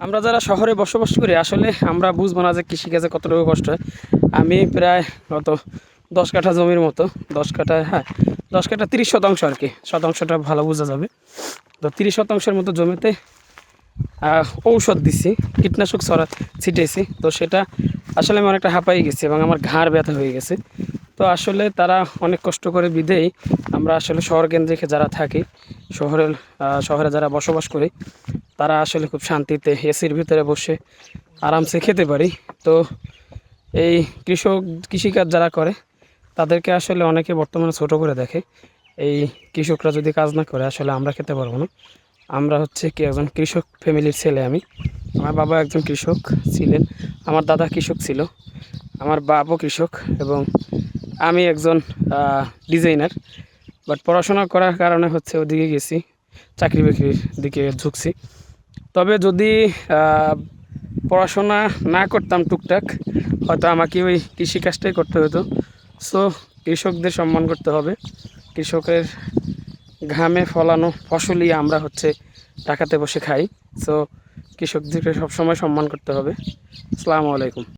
আমরা যারা শহরে বসবাস করি, আসলে আমরা বুঝব না যে কৃষিকাজে কতটুকু কষ্ট হয়। আমি প্রায় গত দশ কাঠা জমির মতো, দশ কাঠা হ্যাঁ দশ কাঠা তিরিশ শতাংশ আর কি, শতাংশটা ভালো বোঝা যাবে। তো তিরিশ শতাংশের মতো জমিতে ঔষধ দিছি, কীটনাশক ছড়া ছিটেছি তো সেটা আসলে আমি অনেকটা হাঁপাই গেছি এবং আমার ঘাড় ব্যথা হয়ে গেছে। তো আসলে তারা অনেক কষ্ট করে বিদেই আমরা আসলে শহর কেন্দ্রিক যারা থাকি, শহরের শহরে যারা বসবাস করি তারা আসলে খুব শান্তিতে এসির ভিতরে বসে আরামসে খেতে পারি। তো এই কৃষক, কৃষিকাজ যারা করে, তাদেরকে আসলে অনেকে বর্তমানে ছোট করে দেখে, এই কৃষকরা যদি কাজ না করে, আসলে আমরা খেতে পারব না। আমরা হচ্ছে কি একজন কৃষক ফ্যামিলির ছেলে আমি। আমার বাবা একজন কৃষক ছিলেন, আমার দাদা কৃষক ছিল, আমার বাপও কৃষক এবং আমি একজন ডিজাইনার। বাট পড়াশোনা করার কারণে হচ্ছে ওদিকে গেছি চাকরি বাকরির দিকে ঝুঁকছি। তবে যদি পড়াশোনা না করতাম টুকটাক, হয়তো আমাকে ওই কৃষিকাজটাই করতে হতো। সো কৃষকদের সম্মান করতে হবে। কৃষকের ঘামে ফলানো ফসলই আমরা হচ্ছে টাকাতে বসে খাই। সো কৃষকদেরকে সবসময় সম্মান করতে হবে। আসসালামু আলাইকুম।